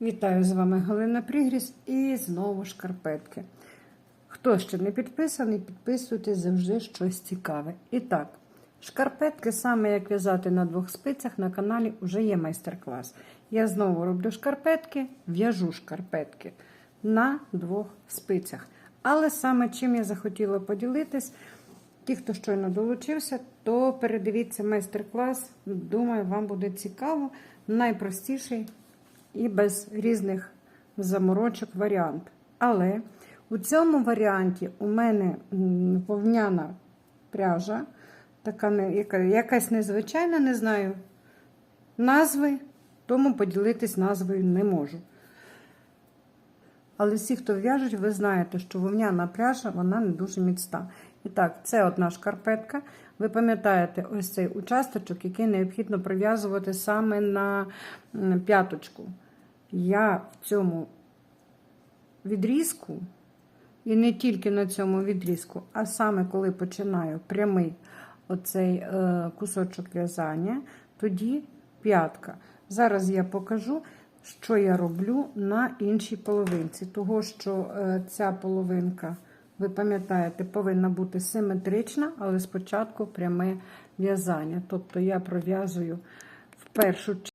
Вітаю з вами Галина Пригріс і знову шкарпетки. Хто ще не підписаний, підписуйтесь завжди щось цікаве. І так, шкарпетки, саме як в'язати на двох спицях, на каналі вже є майстер-клас. Я знову роблю шкарпетки, в'яжу шкарпетки на двох спицях. Але саме чим я захотіла поділитись, ті, хто щойно долучився, то передивіться майстер-клас. Думаю, вам буде цікаво. Найпростіший і без різних заморочок варіант. Але у цьому варіанті у мене вовняна пряжа, така яка, якась незвичайна, не знаю назви, тому поділитись назвою не можу. Але всі, хто в'яжуть, ви знаєте, що вовняна пряжа вона не дуже міцна. І так, це одна шкарпетка. Ви пам'ятаєте ось цей участочок, який необхідно прив'язувати саме на п'яточку. Я в цьому відрізку, і не тільки на цьому відрізку, а саме коли починаю прямий оцей е, кусочок в'язання, тоді п'ятка. Зараз я покажу, що я роблю на іншій половинці. Того, що е, ця половинка, ви пам'ятаєте, повинна бути симетрична, але спочатку пряме в'язання. Тобто я пров'язую в першу